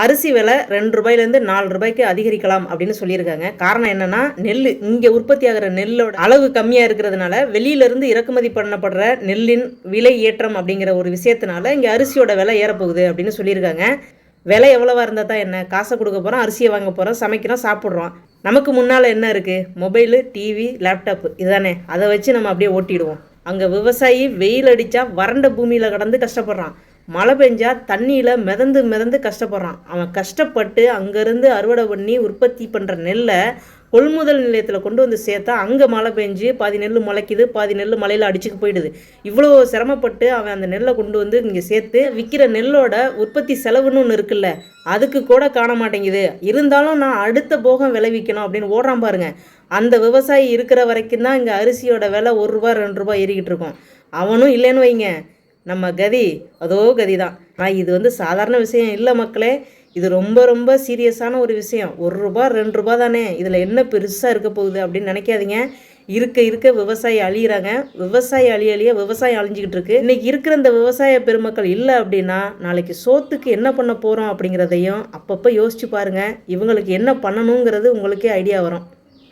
அரிசி விலை ரெண்டு ரூபாயிலேருந்து நாலு ரூபாய்க்கு அதிகரிக்கலாம் அப்படின்னு சொல்லியிருக்காங்க. காரணம் என்னன்னா நெல் இங்கே உற்பத்தி ஆகிற நெல்லோட அளவு கம்மியாக இருக்கிறதுனால வெளியிலேருந்து இறக்குமதி பண்ணப்படுற நெல்லின் விலை ஏற்றம் அப்படிங்கிற ஒரு விஷயத்தினால இங்கே அரிசியோட விலை ஏறப்போகுது அப்படின்னு சொல்லியிருக்காங்க. விலை எவ்வளோவா இருந்தால் தான் என்ன? காசை கொடுக்க போகிறோம் அரிசியை வாங்க போகிறோம் சமைக்கிறோம் சாப்பிட்றோம். நமக்கு முன்னால் என்ன இருக்குது மொபைலு டிவி லேப்டாப்பு இதுதானே. அதை வச்சு நம்ம அப்படியே ஓட்டிடுவோம். அங்கே விவசாயி வெயில் அடித்தா வறண்ட பூமியில் கடந்து கஷ்டப்படுறான். மழை பெஞ்சா தண்ணியில் மிதந்து மிதந்து கஷ்டப்படுறான். அவன் கஷ்டப்பட்டு அங்கேருந்து அறுவடை பண்ணி உற்பத்தி பண்ணுற நெல்லை கொள்முதல் நிலையத்தில் கொண்டு வந்து சேர்த்தா அங்கே மழை பெஞ்சு பாதி நெல் முளைக்குது பாதி நெல் மலையில் அடிச்சுக்கு போயிடுது. இவ்வளோ சிரமப்பட்டு அவன் அந்த நெல்லை கொண்டு வந்து இங்கே சேர்த்து விற்கிற நெல்லோட உற்பத்தி செலவுன்னு ஒன்று இருக்குல்ல அதுக்கு கூட காண மாட்டேங்குது. இருந்தாலும் நான் அடுத்த போகம் விளைவிக்கணும் அப்படின்னு ஓடுறான் பாருங்க. அந்த விவசாயி இருக்கிற வரைக்கும் தான் இங்கே அரிசியோட விலை ஒரு ரூபா ரெண்டு ரூபா ஏறிக்கிட்டு இருக்கும். அவனும் இல்லைன்னு வைங்க. நம்ம கதி அதோ கதி தான் நான் இது வந்து சாதாரண விஷயம் இல்லை மக்களே. இது ரொம்ப ரொம்ப சீரியஸான ஒரு விஷயம். ஒரு ரூபா ரெண்டு ரூபா தானே. இதில் என்ன பெருசாக இருக்க போகுது அப்படின்னு நினைக்காதீங்க. இருக்க இருக்க விவசாயி அழியிறாங்க. விவசாயி அழிய அழிய விவசாயம் அழிஞ்சிக்கிட்டு இருக்கு. இன்னைக்கு இருக்கிற இந்த விவசாய பெருமக்கள் இல்லை அப்படின்னா நாளைக்கு சோத்துக்கு என்ன பண்ண போகிறோம் அப்படிங்கிறதையும் அப்பப்போ யோசிச்சு பாருங்க. இவங்களுக்கு என்ன பண்ணணுங்கிறது உங்களுக்கே ஐடியா வரும்.